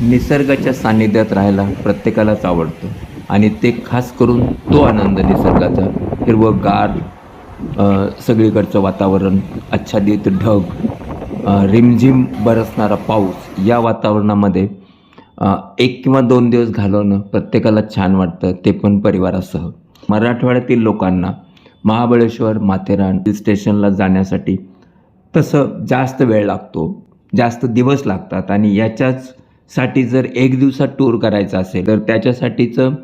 निसर्गाच्या सान्निध्यात राहायला प्रत्येकालाच आवडतं. आणि ते खास करून तो आनंद निसर्गाचा हिरवंगार गार सगळीकडचं वातावरण आच्छादित ढग रिमझिम बरसणारा पाऊस या वातावरणामध्ये एक किंवा दोन दिवस घालवणं प्रत्येकाला छान वाटतं ते पण परिवारासह. मराठवाड्यातील लोकांना महाबळेश्वर माथेरान हिल स्टेशनला जाण्यासाठी तसं जास्त वेळ लागतो जास्त दिवस लागतात आणि याच्याच साठी जर एक दिवसात टूर करायचा असेल तर त्याच्यासाठीचं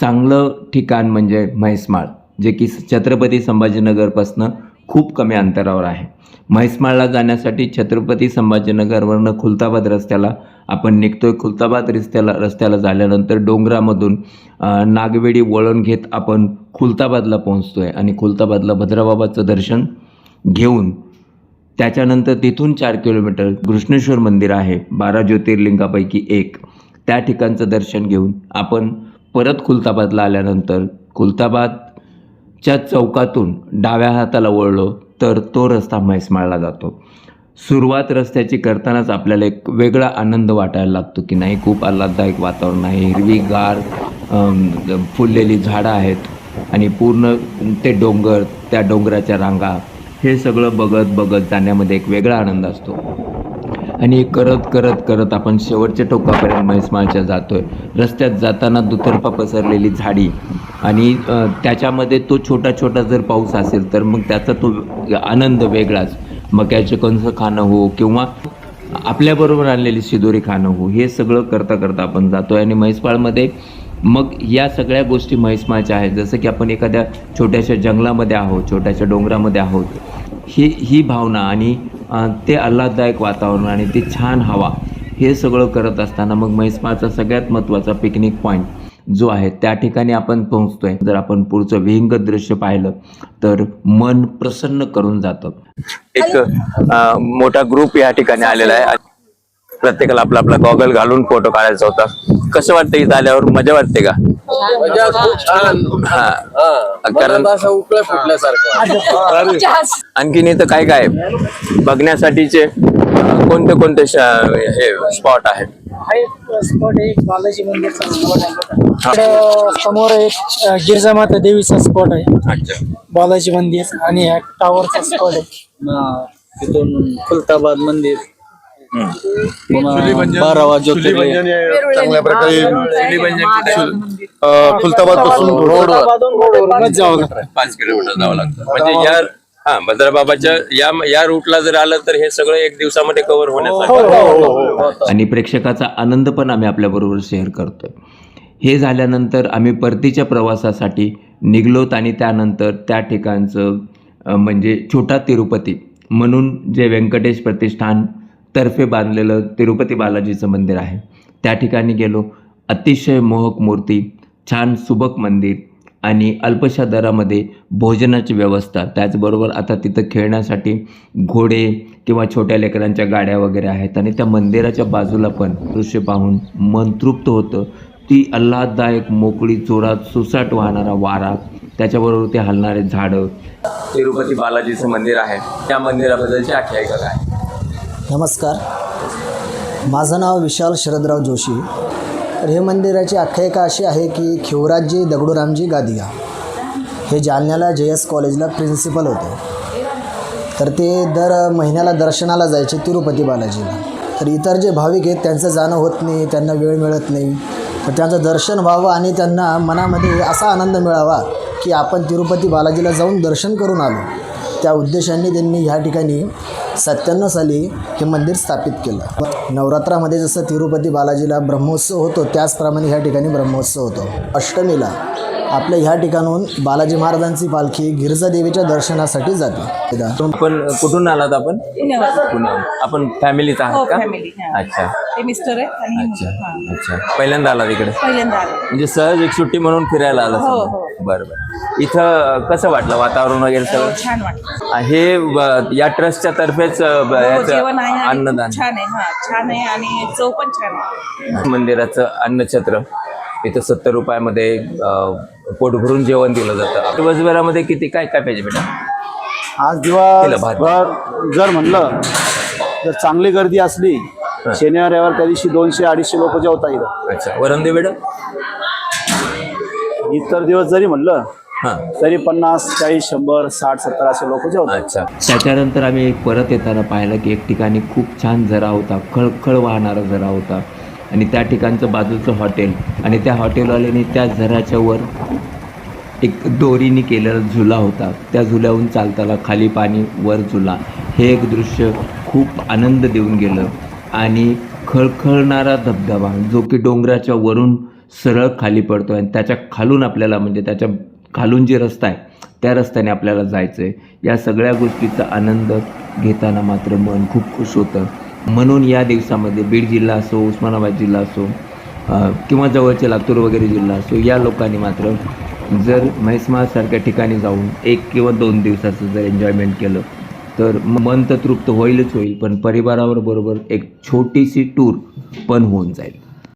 चांगलं ठिकाण म्हणजे म्हैसमाळ जे की छत्रपती संभाजीनगरपासनं खूप कमी अंतरावर आहे. म्हैसमाळला जाण्यासाठी छत्रपती संभाजीनगरवरनं खुलताबाद रस्त्याला आपण निघतोय. खुलताबाद रस्त्याला रस्त्याला झाल्यानंतर डोंगरामधून नागवेडी वळण घेत आपण खुलताबादला पोहोचतोय आणि खुलताबादला भद्राबाबाचं दर्शन घेऊन त्याच्यानंतर तिथून चार किलोमीटर कृष्णेश्वर मंदिर आहे बारा ज्योतिर्लिंगापैकी एक. त्या ठिकाणचं दर्शन घेऊन आपण परत खुलताबादला आल्यानंतर खुलताबादच्या चौकातून डाव्या हाताला वळलो तर तो रस्ता म्हैसमाळला जातो. सुरुवात रस्त्याची करतानाच आपल्याला एक वेगळा आनंद वाटायला लागतो की नाही खूप आल्हाददायक वातावरण आहे हिरवीगार फुललेली झाडं आहेत आणि पूर्ण ते डोंगर त्या डोंगराच्या रांगा हे सगळं बघत बघत जाण्यामध्ये एक वेगळा आनंद असतो. आणि करत करत करत आपण शेवटच्या टोकापर्यंत म्हैसमाळच्या जातोय. रस्त्यात जाताना दुतर्फा पसरलेली झाडी आणि त्याच्यामध्ये तो छोटा छोटा जर पाऊस असेल तर मग त्याचा तो आनंद वेगळाच. मक्याचे कंस खाणं हो किंवा आपल्याबरोबर आणलेली शिदोरी खाणं हो हे सगळं करता करता आपण जातोय. आणि म्हैसमाळमध्ये मग या सगळ्या गोष्टी म्हैसमाळच्या आहेत. जसं की आपण एखाद्या छोट्याशा जंगलामध्ये आहोत छोट्याशा डोंगरामध्ये आहोत. ही ही भावना आणि ते आल्हाददायक वातावरण आणि ती छान हवा हे सगळं करत असताना मग म्हैसमाळचा सगळ्यात महत्त्वाचा पिकनिक पॉईंट जो आहे त्या ठिकाणी आपण पोहोचतोय. जर आपण पुढचं विहंग दृश्य पाहिलं तर मन प्रसन्न करून जातं. एक मोठा ग्रुप या ठिकाणी आलेला आहे. प्रत्येकाला आपला आपला गॉगल घालून फोटो काढायचा होता. कसं वाटतं इथं आल्यावर? मजा वाटते का? खूप छान. हा. कारण मनात असं उकळ फुटल्यासारखं. आणखीन इथं काय काय? आहे? बघण्यासाठीचे कोणते कोणते श- हे स्पॉट आहेत? आहे स्पॉट एक बालाजी मंदिरचा स्पॉट आहे. इकडं समोर एक अ, गिरजामाता देवीचा स्पॉट आहे. अच्छा. बालाजी मंदिर आणि हा टावरचा स्पॉट आहे. तिथून खुलताबाद मंदिर. बारावा ज्योतिर्लिंग. चांगल्या प्रकारे खुलताबादपासून रोडवर. रोडवरूनच जावं लागतं पाच किलोमीटर जावं लागतं. म्हणजे या हा भद्रबाबाच्या या या रूटला जर आलं तर हे सगळं एक दिवसामध्ये कव्हर होण्यासाठी आणि प्रेक्षकाचा आनंद पण आम्ही आपल्याबरोबर शेअर करतोय. हे झाल्यानंतर आम्ही परतीच्या प्रवासासाठी निघलोत आणि त्यानंतर त्या ठिकाणचं म्हणजे छोटा तिरुपती म्हणून जे व्यंकटेश प्रतिष्ठान तर्फे बांधलेलं तिरुपती बालाजीचं मंदिर आहे. त्या ठिकाणी गेलो. अतिशय मोहक मूर्ती छान सुबक मंदिर आणि अल्पशा दरामध्ये भोजनाची व्यवस्था. त्याचबरोबर आता तिथं खेळण्यासाठी घोडे किंवा छोट्या लेकरांच्या गाड्या वगैरे आहेत आणि त्या मंदिराच्या बाजूला पण दृश्य पाहून मन तृप्त होतं. ती आल्हाददायक मोकळी जोरात सुसाट वाहणारा वारा त्याच्याबरोबर ते हलणारे झाडं. तिरुपती बालाजीचं मंदिर आहे. त्या मंदिराबद्दलची आख्यायिका आहे नमस्कार. माझं नाव विशाल शरदराव जोशी. तर हे मंदिराची आख्यायिका अशी आहे की खिवराजजी दगडूरामजी गादिया. हे जालन्याला जे एस कॉलेजला प्रिन्सिपल होते. तर ते दर महिन्याला दर्शनाला जायचे तिरुपती बालाजीला. तर इतर जे भाविक आहेत त्यांचं जाणं होत नाही त्यांना वेळ मिळत नाही. तर त्यांचं दर्शन व्हावं आणि त्यांना मनामध्ये असा आनंद मिळावा की आपण तिरुपती बालाजीला जाऊन दर्शन करून आलो. त्या उद्देशाने त्यांनी ह्या ठिकाणी सत्त्याण्णव साली हे मंदिर स्थापित केलं. नवरात्रामध्ये जसं तिरुपती बालाजीला ब्रह्मोत्सव होतो त्याचप्रमाणे ह्या ठिकाणी ब्रह्मोत्सव होतो. अष्टमीला आपल्या ह्या ठिकाणून बालाजी महाराजांची पालखी गिरजा देवीच्या दर्शनासाठी जाते. आपण कुठून आलात आपण? पुण्याहून. आपण फॅमिलीत आहात का? फॅमिली अच्छा. ते मिस्टर आहेत आणि ही अच्छा मुलं. हा. अच्छा. पहिल्यांदा आलात इकडे? पहिल्यांदा आले. म्हणजे सहज एक सुट्टी म्हणून फिरायला आला हो, समजा. बरं बरं. इथं कसं वाटलं वातावरण वगैरे हो, सगळं? छान वाटतं हे ब- या ट्रस्टच्या तर्फेच अ, ब- हो, याचं जेवण आहे आणि अन्नदान. छान आहे हा. छान आहे आणि चव पण छान आहे. मंदिराचं अन्नछत्र. इथं सत्तर रुपयामध्ये अ, पोट भरून जेवण दिलं जातं. दिवसभरामध्ये किती काय काय पाहिजे बेटा आज. दिवसभर जर म्हणलं जर चांगली गर्दी असली शनिवार रविवार त्या दिवशी दोनशे अडीचशे लोक जेवता इथं. अच्छा. वरंदे वेड इतर दिवस जरी म्हणलं हां. तरी पन्नास चाळीस शंभर साठ सत्तर असे लोक जेवतात. अच्छा. त्याच्यानंतर आम्ही एक परत येताना पाहिलं की एक ठिकाणी खूप छान झरा होता खळखळ वाहणारा झरा होता. आणि त्या ठिकाणचं बाजूचं हॉटेल. आणि त्या हॉटेलवाल्याने त्या झऱ्याच्या वर एक दोरीने केलेला झुला होता. त्या झुल्याहून चालताना खाली पाणी वर झुला. हे एक दृश्य खूप आनंद देऊन गेलं. आणि खळखळणारा धबधबा जो की डोंगराच्या वरून सरळ खाली पडतो आणि त्याच्या खालून आपल्याला म्हणजे त्याच्या खालून जे रस्ता आहे त्या रस्त्याने आपल्याला जायचं आहे या सगळ्या गोष्टीचा आनंद घेताना मात्र मन खूप खुश होतं. म्हणून या दिवसामध्ये बीड जिल्हा असो उस्मानाबाद जिल्हा असो किंवा जवळचे लातूर वगैरे जिल्हा असो या लोकांनी मात्र जर म्हैसमाळसारख्या ठिकाणी जाऊन एक किंवा दोन दिवसाचं जर एन्जॉयमेंट केलं तर मन तर तृप्त होईलच होईल पण परिवारावर बरोबर एक छोटीशी टूर पण होऊन जाईल.